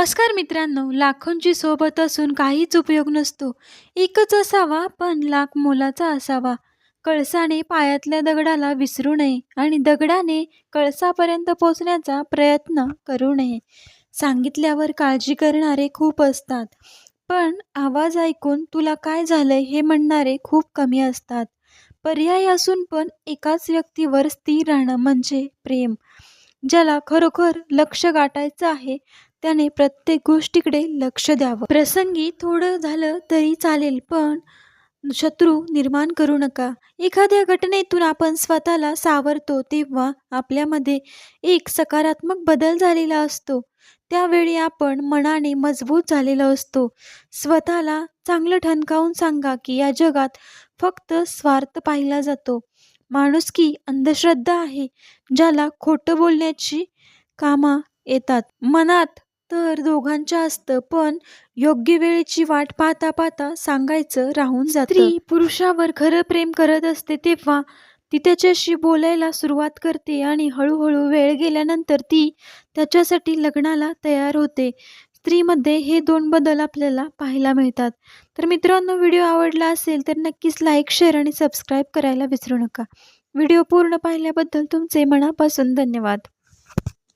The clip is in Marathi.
नमस्कार मित्रांनो लाखोंची सोबत असून काहीच उपयोग नसतो. एकच असावा पण लाख मोलाचा असावा. कळसाने पायातल्या दगडाला विसरू नये आणि दगडाने कळसापर्यंत पोचण्याचा प्रयत्न करू नये. सांगितल्यावर काळजी करणारे खूप असतात. पण आवाज ऐकून तुला काय झालंय हे म्हणणारे खूप कमी असतात. पर्याय असून पण एकाच व्यक्तीवर स्थिर राहणं म्हणजे प्रेम. ज्याला खरोखर लक्ष गाठायचं आहे त्याने प्रत्येक गोष्टीकडे लक्ष द्यावं. प्रसंगी थोडं झालं तरी चालेल पण शत्रू निर्माण करू नका. एखाद्या घटनेतून आपण स्वतःला सावरतो तेव्हा आपल्यामध्ये एक सकारात्मक बदल झालेला असतो. त्यावेळी आपण मनाने मजबूत झालेलो असतो. स्वतःला चांगलं ठणकावून सांगा की या जगात फक्त स्वार्थ पाहिला जातो. माणुसकी अंधश्रद्धा आहे ज्याला खोटं बोलण्याची कामा येतात. मनात तर दोघांच्या असतं पण योग्य वेळेची वाट पाहता पाहता सांगायचं राहून जातं. स्त्री पुरुषावर खरं प्रेम करत असते तेव्हा ती त्याच्याशी बोलायला सुरुवात करते आणि हळूहळू वेळ गेल्यानंतर ती त्याच्यासाठी लग्नाला तयार होते. स्त्रीमध्ये हे दोन बदल आपल्याला पाहायला मिळतात. तर मित्रांनो व्हिडिओ आवडला असेल तर नक्कीच लाईक शेअर आणि सबस्क्राईब करायला विसरू नका. व्हिडिओ पूर्ण पाहिल्याबद्दल तुमचे मनापासून धन्यवाद.